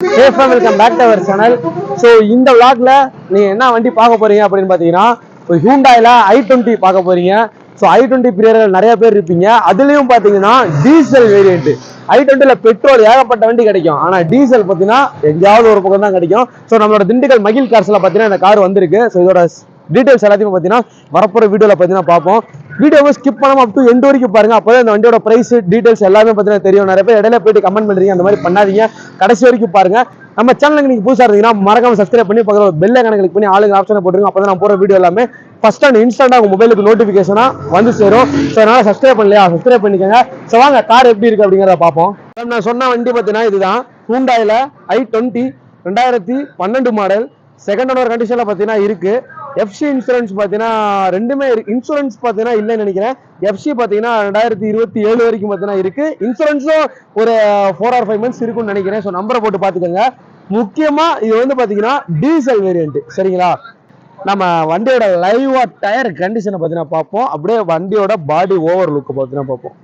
சேஃபா welcome back to our channel so இந்த விளாக்ல நீங்க என்ன வண்டி பார்க்க போறீங்க அப்படின்னு பார்த்தீங்கன்னா ஹூண்டாயில ஐ டுவெண்ட்டி பார்க்க போறீங்க. ஸோ ஐ டுவெண்ட்டி பிரியர்கள் நிறைய பேர் இருப்பீங்க. அதுலயும் பார்த்தீங்கன்னா டீசல் வேரியன்ட் ஐ டுவெண்ட்டில பெட்ரோல் ஏகப்பட்ட வண்டி கிடைக்கும். ஆனா டீசல் பார்த்தீங்கன்னா எங்கேயாவது ஒரு பக்கம் தான் கிடைக்கும். ஸோ நம்மளோட திண்டுக்கல் மகிழ் கார்ஸ்ல பார்த்தீங்கன்னா இந்த கார் வந்திருக்கு. ஸோ இதோட டீட்டெயில்ஸ் எல்லாத்தையும் பார்த்தீங்கன்னா வரப்போற வீடியோவில் பார்த்தீங்கன்னா பார்ப்போம். வீடியோவை ஸ்கிப் பண்ணாம அப் டு எண்ட் வரைக்கும் பாருங்க. அப்போதான் இந்த வண்டியோட பிரைஸ் டீடைல்ஸ் எல்லாமே பார்த்தீங்கன்னா தெரியும். நிறைய பேர் இடையில போயிட்டு கமெண்ட் பண்ணுறீங்க அந்த மாதிரி பண்ணாதீங்க. கடைசி வரைக்கும் பாருங்க. நம்ம சேனலுக்கு நீங்கள் புதுசாக இருந்தீங்கன்னா மறக்காம சப்ஸ்கிரைப் பண்ணி பக்கத்தில் பெல்லை கணக்கு பண்ணி ஆளுங்க ஆப்ஷனை போட்டுருங்க. அப்போ நான் போகிற வீடியோ எல்லாமே ஃபஸ்ட் அண்ட் இன்ஸ்டன்டா உங்கள் மொபைலுக்கு நோட்டிஃபிகேஷனாக வந்து சேரும். ஸோ அதனால் சப்ஸ்கிரைப் பண்ணலையா? சப்ஸ்கிரைப் பண்ணிக்கோங்க. ஸோ வாங்க கார் எப்படி இருக்குது அப்படிங்கிறத பார்ப்போம். நான் சொன்ன வண்டி பார்த்தீங்கன்னா இதுதான். ஹூண்டாயில் ஐ டுவெண்ட்டி ரெண்டாயிரத்தி பன்னெண்டு மாடல் செகண்ட் ஓனர் கண்டிஷனில் பார்த்தீங்கன்னா இருக்குது எஃப்சி இன்சூரன்ஸ் பார்த்தீங்கன்னா ரெண்டுமே இருக்கு. இன்சூரன்ஸ் பார்த்தீங்கன்னா இல்லைன்னு நினைக்கிறேன். எஃப்சி பார்த்தீங்கன்னா ரெண்டாயிரத்தி இருபத்தி ஏழு வரைக்கும் பார்த்தீங்கன்னா இருக்கு. இன்சூரன்ஸும் ஒரு ஃபோர் ஆர் ஃபைவ் மந்த்ஸ் இருக்கும்னு நினைக்கிறேன். ஸோ நம்பரை போட்டு பார்த்துக்கோங்க முக்கியமாக இது வந்து பார்த்தீங்கன்னா டீசல் வேரியன்ட் சரிங்களா? நம்ம வண்டியோட லைவா டயர் கண்டிஷனை பார்த்தீங்கன்னா பார்ப்போம். அப்படியே வண்டியோட பாடி ஓவர் லுக்கை பார்த்தீங்கன்னா பார்ப்போம்.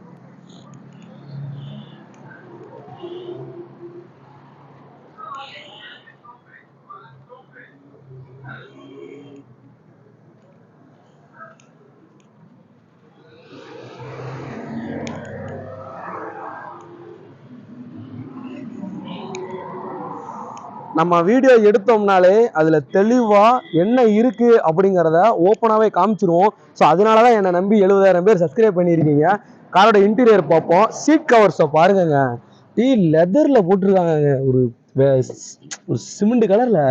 நம்ம வீடியோ எடுத்தோம்னாலே அதில் தெளிவாக என்ன இருக்குது அப்படிங்கிறத ஓப்பனாகவே காமிச்சிருவோம். ஸோ அதனால தான் என்னை நம்பி எழுபதாயிரம் பேர் சப்ஸ்கிரைப் பண்ணியிருக்கீங்க. காரோட இன்டீரியர் பார்ப்போம். சீட் கவர்ஸை பாருங்கங்க. டீ லெதரில் போட்டிருக்காங்க ஒரு ஒரு சிமெண்ட் கலரில்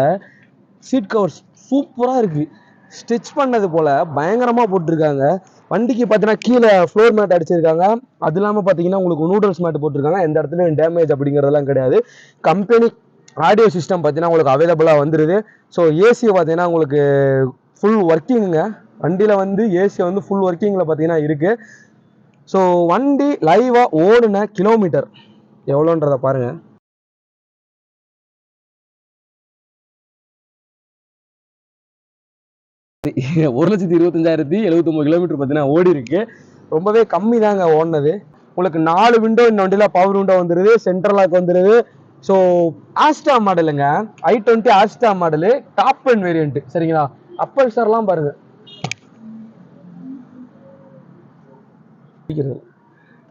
சீட் கவர்ஸ் சூப்பராக இருக்குது ஸ்டிச் பண்ணது போல் பயங்கரமாக போட்டிருக்காங்க. வண்டிக்கு பார்த்தீங்கன்னா கீழே ஃப்ளோர் மேட் அடிச்சிருக்காங்க. அது இல்லாமல் பார்த்தீங்கன்னா உங்களுக்கு நூடுல்ஸ் மேட் போட்டிருக்காங்க. எந்த இடத்துலையும் டேமேஜ் அப்படிங்கிறதெல்லாம் கிடையாது. கம்பெனி ஆடியோ சிஸ்டம் பார்த்தீங்கன்னா உங்களுக்கு அவைலபிளாக வந்துருது. ஸோ ஏசி பார்த்தீங்கன்னா உங்களுக்கு ஃபுல் ஒர்க்கிங்குங்க வண்டியில் வந்து ஏசி வந்து ஃபுல் ஒர்க்கிங்கில் பார்த்தீங்கன்னா இருக்குது ஸோ வண்டி லைவாக ஓடுன கிலோமீட்டர் எவ்வளோன்றத பாருங்க. ஒரு லட்சத்தி இருபத்தஞ்சாயிரத்தி எழுபத்தொம்பது கிலோமீட்டர் பார்த்தீங்கன்னா ஓடி இருக்கு. ரொம்பவே கம்மி தாங்க ஓடினது. உங்களுக்கு நாலு விண்டோ இந்த வண்டியில் பவர் விண்டோ வந்துருது. சென்ட்ரல் லாக் வந்துருது. ஸோ ஆஸ்டா மாடலுங்க i twenty Asta model top and variant சரிங்களா? அப்பல் சார்லாம் பாருங்க.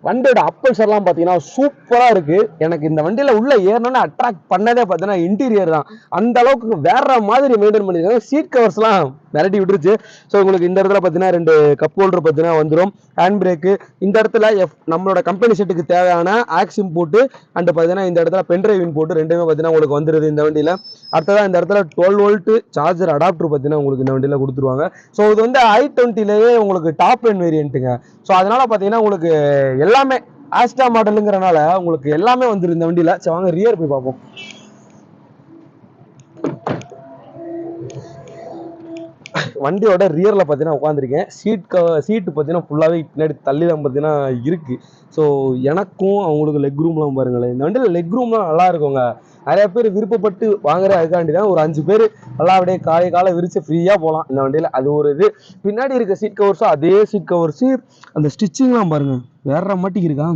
வண்டியோட அப்பல் பார்த்தீங்கன்னா சூப்பராக இருக்குது எனக்கு இந்த வண்டியில் உள்ள ஏறணும்னு அட்ராக்ட் பண்ணதே பார்த்தீங்கன்னா இன்டீரியர் தான். அந்த அளவுக்கு வேற மாதிரி மெயின்டைன் பண்ணியிருக்காங்க சீட் கவர்ஸ்லாம் மிரட்டி விட்டுருச்சு. ஸோ உங்களுக்கு இந்த இடத்துல பார்த்தீங்கன்னா ரெண்டு கப் ஹோல்டர் பார்த்தீங்கன்னா வந்துடும் ஹேண்ட் பிரேக்கு இந்த இடத்துல எஃப் நம்மளோட கம்பெனி செட்டுக்கு தேவையான ஆக்ஸிம் போட்டு அண்ட் பார்த்தீங்கன்னா இந்த இடத்துல பென்ட்ரைவின் போட்டு ரெண்டுமே பார்த்தீங்கன்னா உங்களுக்கு வந்துடுது இந்த வண்டியில். அடுத்ததாக இந்த இடத்துல டுவெல் வோல்ட்டு சார்ஜர் அடாப்டர் பார்த்தீங்கன்னா உங்களுக்கு இந்த வண்டியில் கொடுத்துருவாங்க. ஸோ இது வந்து ஐ டுவெண்ட்டிலேயே உங்களுக்கு டாப் எண்ட் வேரியன்ட்டுங்க ஸோ அதனால் பார்த்தீங்கன்னா உங்களுக்கு எல்லாமே ஆஸ்டா மாடலுங்கிறனால உங்களுக்கு எல்லாமே வந்துரு இந்த வண்டியில. சரி வாங்க ரியர் போய் பார்ப்போம். வண்டியோட ரியரில் பார்த்தீங்கன்னா உட்காந்துருக்கேன் சீட் க சீட்டு பார்த்தீங்கன்னா ஃபுல்லாகவே பின்னாடி தள்ளி தான் பார்த்தீங்கன்னா இருக்குது ஸோ எனக்கும் அவங்களுக்கு லெக் ரூம்லாம் பாருங்களேன். இந்த வண்டியில் லெக் ரூம்லாம் நல்லா இருக்குங்க. நிறைய பேர் விருப்பப்பட்டு வாங்குற அதுக்காண்டி தான் ஒரு அஞ்சு பேர் நல்லா அப்படியே காலை காலை விரிச்சு ஃப்ரீயாக போகலாம் இந்த வண்டியில். அது ஒரு இது. பின்னாடி இருக்க சீட் கவர்ஸும் அதே சீட் கவர்ஸு அந்த ஸ்டிச்சிங்லாம் பாருங்க. வேற மாட்டிக்கு இருக்கா?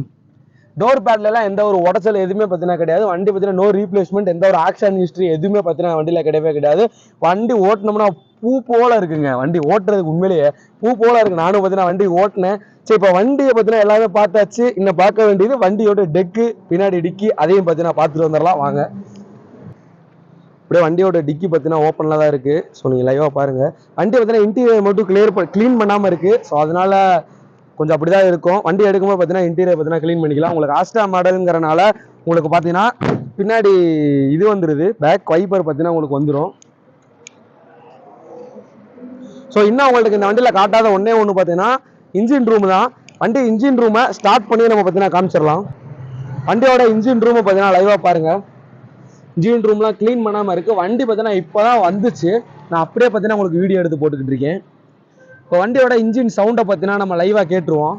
டோர் பேட்லலாம் எந்த ஒரு உடச்சல் எதுவுமே பார்த்தீங்கன்னா கிடையாது. வண்டி பார்த்தீங்கன்னா நோ ரீப்ளேஸ்மெண்ட் எந்த ஒரு ஆக்ஷன் ஹிஸ்ட்ரி எதுவுமே பார்த்தீங்கன்னா வண்டியில் கிடையவே கிடையாது. வண்டி ஓட்டினோம்னா பூ போல இருக்குங்க. வண்டி ஓட்டுறதுக்கு உண்மையிலேயே பூ போல இருக்கு. நானும் பார்த்தீங்கன்னா வண்டி ஓட்டினேன். சரி இப்போ வண்டியை பார்த்தீங்கன்னா எல்லாமே பார்த்தாச்சு. இன்னும் பார்க்க வேண்டியது வண்டியோட டெக்கு பின்னாடி டிக்கி அதையும் பார்த்தீங்கன்னா பார்த்துட்டு வந்துடலாம். வாங்க. அப்படியே வண்டியோட டிக்கி பார்த்தீங்கன்னா ஓப்பனில் தான் இருக்குது ஸோ நீங்கள் லைவாக பாருங்கள் வண்டி பார்த்தீங்கன்னா இன்டீரியர் மட்டும் கிளியர் க்ளீன் பண்ணாமல் இருக்குது ஸோ அதனால் கொஞ்சம் அப்படி தான் இருக்கும். வண்டி எடுக்கும்போது பார்த்தீங்கன்னா இன்டீரியர் பார்த்தீங்கன்னா க்ளீன் பண்ணிக்கலாம். உங்களுக்கு ஆஸ்டா மாடலுங்கிறனால உங்களுக்கு பார்த்தீங்கன்னா பின்னாடி இது வந்துடுது பேக் வைப்பர் பார்த்தீங்கன்னா உங்களுக்கு வந்துடும் ஸோ இன்னும் உங்களுக்கு இந்த வண்டியில் காட்டாத ஒன்றே ஒன்று பார்த்தீங்கன்னா இன்ஜின் ரூம் தான். வண்டி இன்ஜின் ரூமை ஸ்டார்ட் பண்ணி நம்ம பார்த்தீங்கன்னா காமிச்சிடலாம். வண்டியோட இன்ஜின் ரூமை பார்த்தீங்கன்னா லைவாக பாருங்கள் இன்ஜின் ரூம்லாம் க்ளீன் பண்ணாமல் இருக்குது வண்டி பார்த்தீங்கன்னா இப்போ தான் வந்துச்சு. நான் அப்படியே பார்த்தீங்கன்னா உங்களுக்கு வீடியோ எடுத்து போட்டுக்கிட்டு இருக்கேன். இப்போ வண்டியோட இன்ஜின் சவுண்டை பார்த்தீங்கன்னா நம்ம லைவாக கேட்டுருவோம்.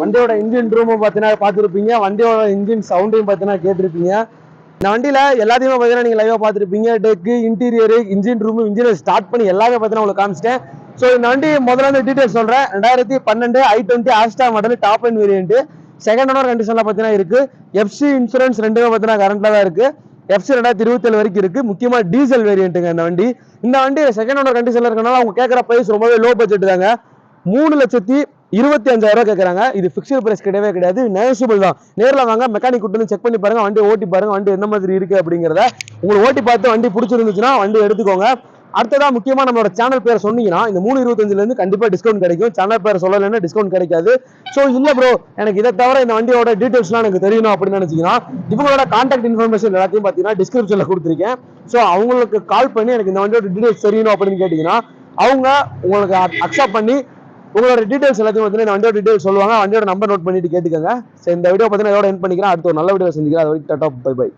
வண்டியோட இன்ஜின் ரூமும் பார்த்தீங்கன்னா பார்த்துருப்பீங்க வண்டியோட இன்ஜின் சவுண்டையும் பார்த்தீங்கன்னா கேட்டிருப்பீங்க. இந்த வண்டியில் எல்லாத்தையுமே பார்த்தீங்கன்னா நீங்கள் லைவாக பார்த்துருப்பீங்க டெக்கு இன்டீரியர் இன்ஜின் ரூமு இன்ஜினை ஸ்டார்ட் பண்ணி எல்லாமே பார்த்தீங்கன்னா உங்களுக்கு காமிச்சிட்டேன். ஸோ இந்த வண்டி முதல்ல வந்து டீட்டெயில் சொல்கிறேன் ரெண்டாயிரத்தி பன்னெண்டு i twenty Asta model top and variant second owner கண்டிஷனில் பார்த்தீங்கன்னா இருக்குது எஃப்சி இன்சூரன்ஸ் ரெண்டுமே பார்த்தீங்கன்னா கரண்ட்டில் தான் இருக்குது எஃப்சி ரெண்டாயிரத்தி இருபத்தேழு வரைக்கும் இருக்கு. முக்கியமா டீசல் வேரியண்ட்டுங்க இந்த வண்டி. இந்த வண்டி செகண்ட் ஓனர் கண்டிஷன்ல இருக்கனால அவங்க கேட்குற பிரைஸ் ரொம்பவே லோ பட்ஜெட் தாங்க. மூணு லட்சத்தி இருபத்தி அஞ்சாயிரம் கேட்குறாங்க இது ஃபிக்ஸ்டு பிரைஸ் கிடையவே கிடையாது. நெகோசியபிள் தான். நேரில் வாங்க மெக்கானிக் கூட்டு செக் பண்ணி பாருங்க. வண்டி ஓட்டி பாருங்க. வண்டி எந்த மாதிரி இருக்கு அப்படிங்கிறத உங்களுக்கு ஓட்டி பார்த்து வண்டி பிடிச்சிருந்துச்சுன்னா வண்டி எடுத்துக்கோங்க. அடுத்ததாக முக்கியமா நம்மளோட சேனல் பேர் சொன்னீங்கன்னா இந்த மூணு இருபத்தஞ்சிலேருந்து கண்டிப்பாக கண்டிப்பா டிஸ்கவுண்ட் கிடைக்கும். சேனல் பேர் சொல்லலைன்னா டிஸ்கவுண்ட் கிடைக்காது. ஸோ இல்ல ப்ரோ எனக்கு இதை தவிர இந்த வண்டியோட டீடைல்ஸ்லாம் எனக்கு தெரியணும் அப்படின்னு நினைச்சீங்கன்னா இவங்களோட கான்டாக்ட் இன்ஃபர்மேஷன் எல்லாத்தையும் பார்த்தீங்கன்னா டிஸ்கிரிப்ஷன்ல கொடுத்துருக்கேன். ஸோ அவங்களுக்கு கால் பண்ணி எனக்கு இந்த வண்டியோட டீடைல்ஸ் தெரியணும் அப்படின்னு கேட்டீங்கன்னா அவங்க உங்களுக்கு அக்செப்ட் பண்ணி உங்களோட டீடைல்ஸ் எல்லாத்தையும் பார்த்தீங்கன்னா வண்டியோட டீடைல்ஸ் சொல்லுவாங்க. வண்டியோட நம்பர் நோட் பண்ணிட்டு கேட்டுக்கோங்க. சரி இந்த வீடியோ பார்த்தீங்கன்னா இதோட என் பண்ணிக்கிறேன். அடுத்த ஒரு நல்ல வீடியோ செஞ்சுக்கிறேன் அது வரைக்கும் டாட்டா பை பை